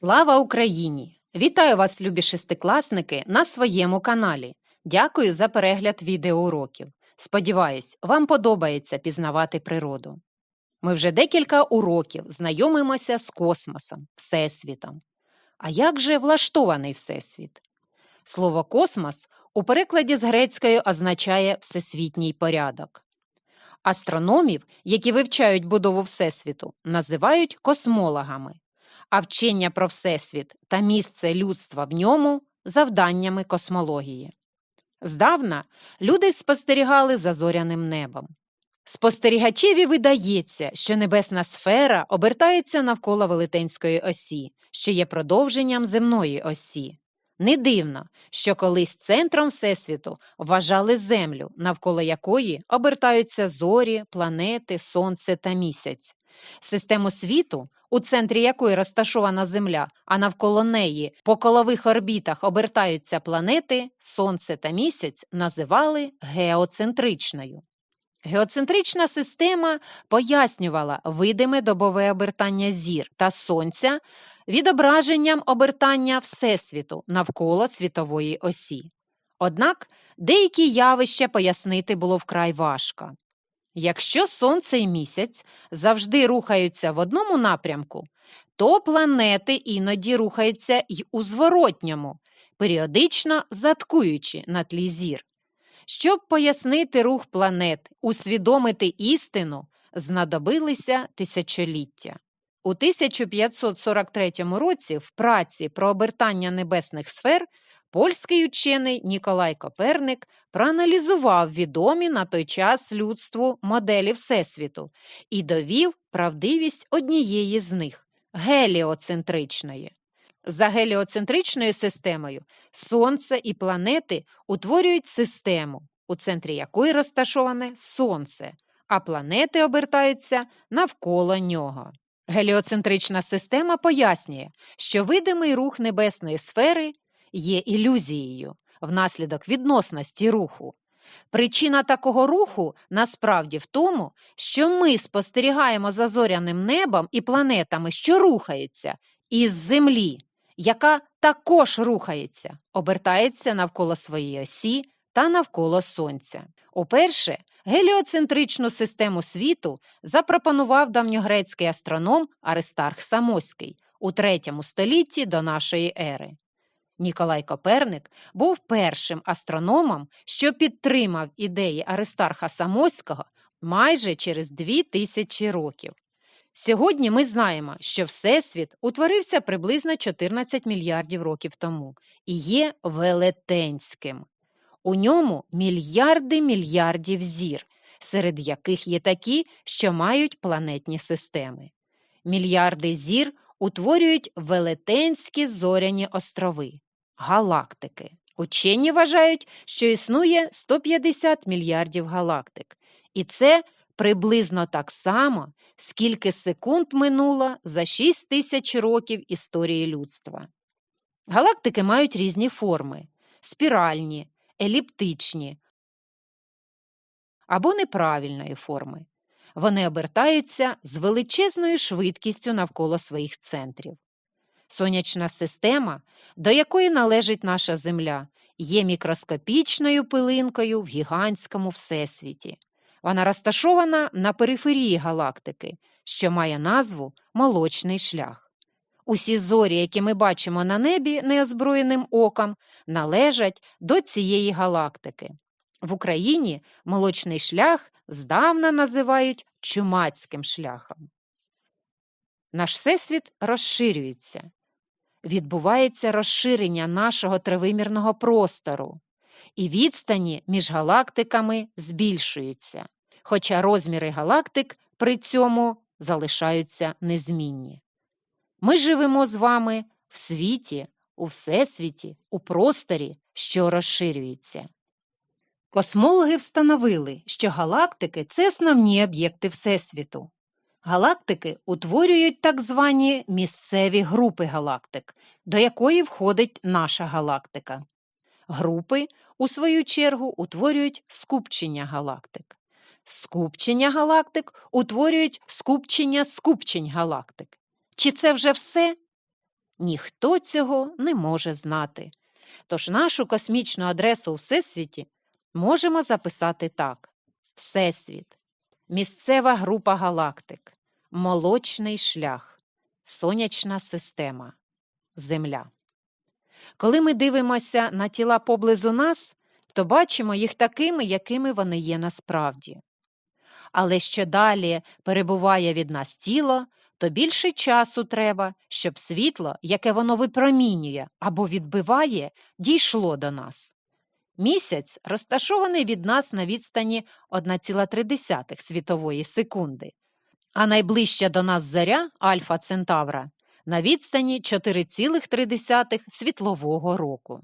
Слава Україні! Вітаю вас, любі шестикласники, на своєму каналі. Дякую за перегляд відеоуроків. Сподіваюсь, вам подобається пізнавати природу. Ми вже декілька уроків знайомимося з космосом, Всесвітом. А як же влаштований Всесвіт? Слово космос у перекладі з грецької означає всесвітній порядок. Астрономів, які вивчають будову Всесвіту, називають космологами а вчення про Всесвіт та місце людства в ньому завданнями космології. Здавна люди спостерігали за зоряним небом. Спостерігачеві видається, що небесна сфера обертається навколо велетенської осі, що є продовженням земної осі. Не дивно, що колись центром Всесвіту вважали Землю, навколо якої обертаються зорі, планети, Сонце та місяць. Систему світу у центрі якої розташована Земля, а навколо неї по колових орбітах обертаються планети, Сонце та місяць, називали геоцентричною. Геоцентрична система пояснювала видиме добове обертання зір та сонця відображенням обертання Всесвіту навколо світової осі. Однак деякі явища пояснити було вкрай важко. Якщо сонце і місяць завжди рухаються в одному напрямку, то планети іноді рухаються й у зворотньому, періодично заткуючи на тлі зір. Щоб пояснити рух планет, усвідомити істину, знадобилися тисячоліття. У 1543 році в праці про обертання небесних сфер Польський учений Ніколай Коперник проаналізував відомі на той час людству моделі Всесвіту і довів правдивість однієї з них геліоцентричної. За геліоцентричною системою Сонце і планети утворюють систему, у центрі якої розташоване Сонце, а планети обертаються навколо нього. Геліоцентрична система пояснює, що видимий рух небесної сфери є ілюзією внаслідок відносності руху. Причина такого руху насправді в тому, що ми спостерігаємо за зоряним небом і планетами, що рухаються, із Землі, яка також рухається, обертається навколо своєї осі та навколо Сонця. Уперше геліоцентричну систему світу запропонував давньогрецький астроном Аристарх Самоський у третьому столітті до нашої ери. Ніколай Коперник був першим астрономом, що підтримав ідеї Аристарха Самоського майже через дві тисячі років. Сьогодні ми знаємо, що Всесвіт утворився приблизно 14 мільярдів років тому і є велетенським. У ньому мільярди мільярдів зір, серед яких є такі, що мають планетні системи. Мільярди зір утворюють велетенські зоряні острови галактики. Учені вважають, що існує 150 мільярдів галактик, і це приблизно так само, скільки секунд минуло за 6 тисяч років історії людства. Галактики мають різні форми спіральні, еліптичні або неправильної форми. Вони обертаються з величезною швидкістю навколо своїх центрів. Сонячна система, до якої належить наша Земля, є мікроскопічною пилинкою в гігантському всесвіті. Вона розташована на периферії галактики, що має назву Молочний шлях. Усі зорі, які ми бачимо на небі неозброєним оком, належать до цієї галактики. В Україні молочний шлях здавна називають чумацьким шляхом. Наш всесвіт розширюється відбувається розширення нашого тривимірного простору, і відстані між галактиками збільшуються, хоча розміри галактик при цьому залишаються незмінні. Ми живемо з вами в світі, у всесвіті, у просторі, що розширюється. Космологи встановили, що галактики це основні об'єкти Всесвіту. Галактики утворюють так звані місцеві групи галактик, до якої входить наша галактика. Групи, у свою чергу, утворюють скупчення галактик. Скупчення галактик утворюють скупчення скупчень галактик. Чи це вже все? ніхто цього не може знати. Тож нашу космічну адресу у Всесвіті можемо записати так: Всесвіт, місцева група галактик, молочний шлях, сонячна система, Земля. Коли ми дивимося на тіла поблизу нас, то бачимо їх такими, якими вони є насправді. Але що далі перебуває від нас тіло, то більше часу треба, щоб світло, яке воно випромінює або відбиває, дійшло до нас. Місяць розташований від нас на відстані 1,3 світової секунди, а найближча до нас зоря Альфа Центавра на відстані 4,3 світлового року.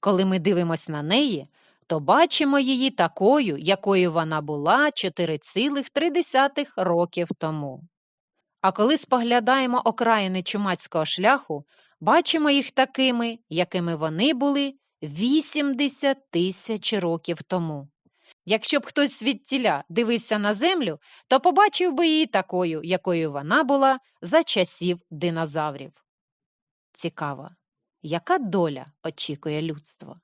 Коли ми дивимося на неї, то бачимо її такою, якою вона була 4,3 років тому. А коли споглядаємо окраїни чумацького шляху, бачимо їх такими, якими вони були 80 тисяч років тому. Якщо б хтось звідтіля дивився на землю, то побачив би її такою, якою вона була за часів динозаврів. Цікаво, яка доля очікує людство?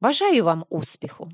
Бажаю вам успіху!